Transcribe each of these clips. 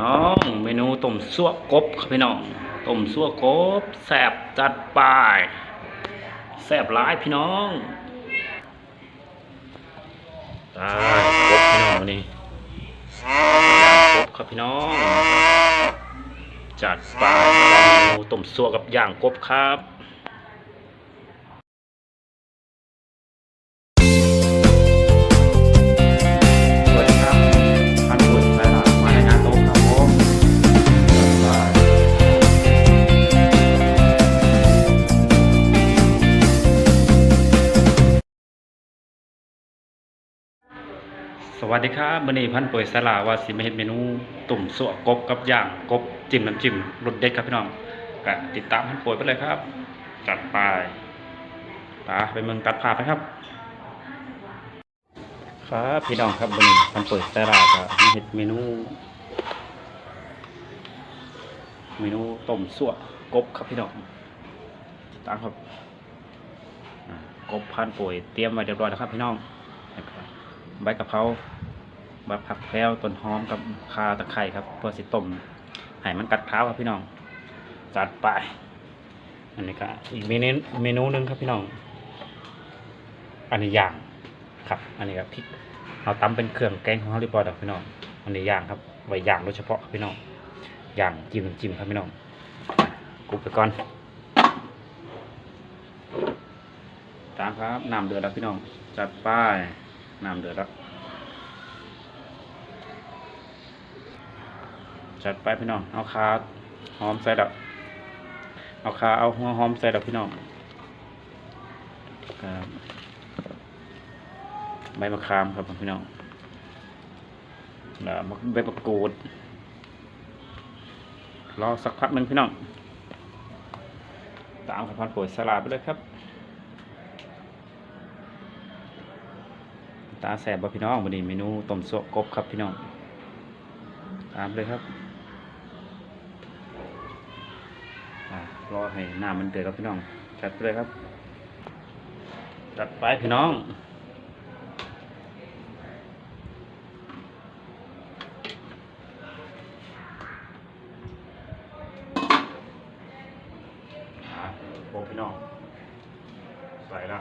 น้อง เมนูต้มซั่วกบครับพี่น้องต้มซั่วกบแซบจัดไปแซบหลายพี่น้องตายกบพี่น้องวันนี้ย่างกบครับพี่น้อง จัดไปเมนูต้มซั่วกับย่างกบครับ สวัสดีครับมื่อนี้พันป่วยสลาว่าสิมาเฮ็ดเมนูตุ่มสวกบกับย่างกบจิ้มน้ำจิ้มรสเด็ดครับพี่น้องก็ติดตามพันป่วยไปเลยครับ จัดไปตาไปเมืองตัดภาพไปครับ ครับพี่น้องครับวันนี้มันเปิดตลาดครับมีเห็ดเมนู เมนูต้มสั่วกบครับพี่น้องตามครับกบพันป่วยเตรียมไว้เรียบร้อยแล้วครับพี่น้องใบกะเพรา ใบผักแพรวต้นหอมกับข่าตะไคร้ครับ เพื่อสิต้มให้มันกัดเท้าครับพี่น้อง จัดไปอันนี้ก็อีกเมนูเมนูหนึงครับพี่น้อง อันนี้ย่างครับ อันนี้ครับพริกเราตำเป็นเครื่องแกงของเขาเรียบร้อยแล้วพี่น้อง อันนี้ย่างครับ ไว้ย่างโดยเฉพาะครับพี่น้อง ย่างจิ้มน้ำจิ้มครับพี่น้องกรุบไปก่อน ตามครับน้ำเดือดแล้วพี่น้อง จัดป้ายน้ำเดือดแล้ว จัดไปพี่น้อง เอาคาหอมใส่ดับเอาคาเอาหัวหอมใส่ดับพี่น้องครับใบมะขามครับพี่น้องแล้วใบมะกรูด รอสักพักหนึ่งพี่น้อง ตามกับพันโปรยสลัดไปเลยครับ ตาแสบบ่พี่น้องวันนี้เมนูต้มโซกบครับพี่น้อง ตามเลยครับอ่า รอให้น้ำมันเดือดครับพี่น้องจัดไปเลยครับ จัดไปพี่น้องอะโอ้พี่น้อง ใส่ละ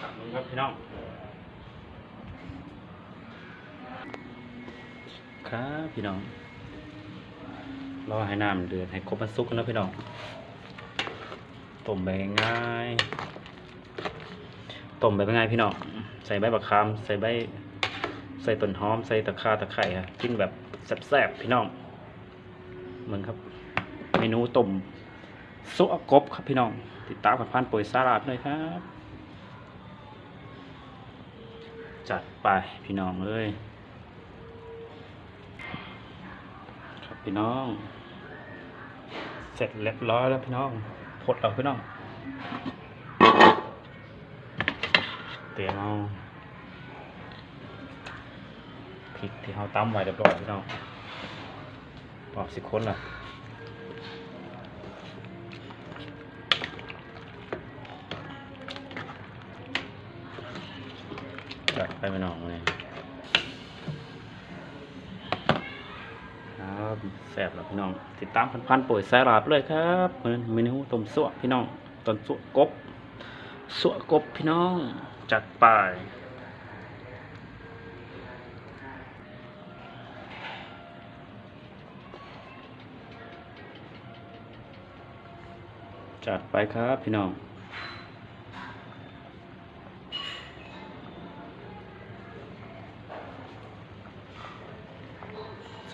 ตักมือครับพี่น้อง ครับพี่น้อง รอให้น้ำเดือดให้ครบมันสุกกันนะพี่น้อง ต้มไปง่ายต้มไปง่ายพี่น้อง ใส่ใบบักคามใส่ใบ ใส่ต้นหอม ใส่ตะข่าตะไคร้ครับกินแบบแซ่บๆพี่น้องเหมือนครับ เมนูต้มซุปกบครับพี่น้อง ติดตามกับพันปุ๋ยสาลาดเลยครับ จัดไปพี่น้องเอ้ย ครับ พี่น้อง เสร็จเรียบร้อยแล้วพี่น้องพดเราพี่น้อง เตรียมเอาพริกที่เราตำไว้เรียบร้อยพี่น้องออกสิคนละจัดไปพี่น้องเลย ครับ แซ่บแล้วพี่น้อง ติดตามพันพันๆป่วยแซ่ลาบเลยครับเมนเมนูต้มส่วพี่น้องต้มสั่วกบส่วกบพี่น้อง จัดไปจัดไปครับพี่น้อง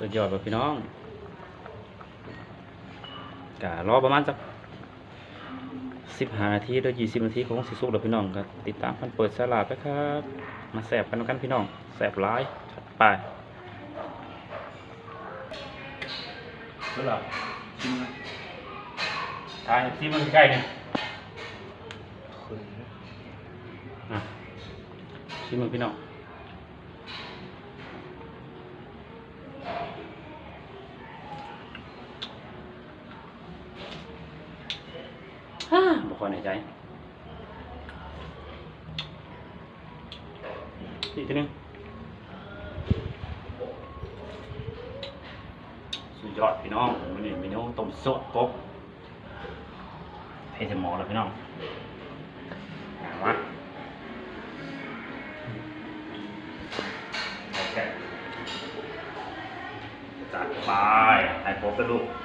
สุดยอดเลยพี่น้องกะรอประมาณสักสิบห้านาทีหรือยี่สิบนาทีคงสิสุกแล้วพี่น้องก็ติดตามพันเปิดสลาดไปครับ มาแสบกันกันพี่น้องแสบร้ายถัดไปสลับชิมนะทายชิมมันใกล้เนี่ยอะชิมมันพี่น้อง ก่อนหายใจอีกทีนึงสุดยอดพี่น้องวันนี้เมนูต้มสดกบเทสมอแล้วพี่น้องมาวะจัดไปให้ผมเป็นลูก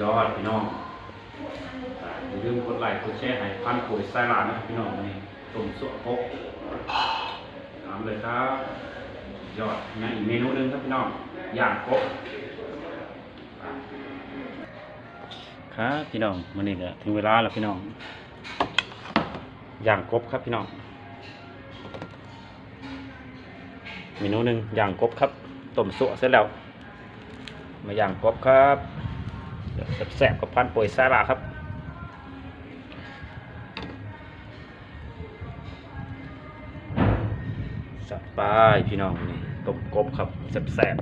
ยอดพี่น้องอย่าลืมกดไลค์กดแชร์ให้พันปุ๋ยไซรานนะพี่น้องนี่ต้มสุกพกทำเลยครับ ยอดงั้นอีกเมนูหนึ่งครับพี่น้องย่างกบครับพี่น้องมันนี่ก็ถึงเวลาแล้วพี่น้องย่างกบครับพี่น้องเมนูหนึ่งย่างกบครับต้มสุกเสร็จแล้วมาย่างกบครับ แสบกับพันป่วยซาลาครับสัดไปพี่น้องนี่ต้มกบครับแสบ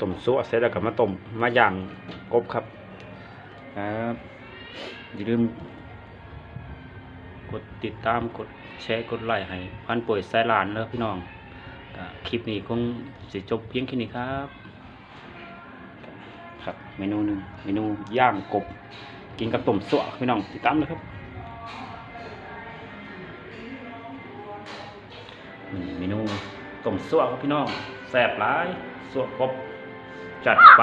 ต้มซัวเสร็จแล้วก็มาต้มมาย่างกบครับครับอย่าลืม กดติดตามกดแชร์กดไลค์ให้พันป่วยสายหลานแล้วพี่น้องคลิปนี้คงสิจบเพียงแค่นี้ครับ ครับเมนูหนึ่งเมนูย่างกบ กินกับต้มสั่วพี่น้องติดตามเลยครับนี่เมนูต้มสั่วครับพี่น้องแซ่บหลายสั่วกบจัดไป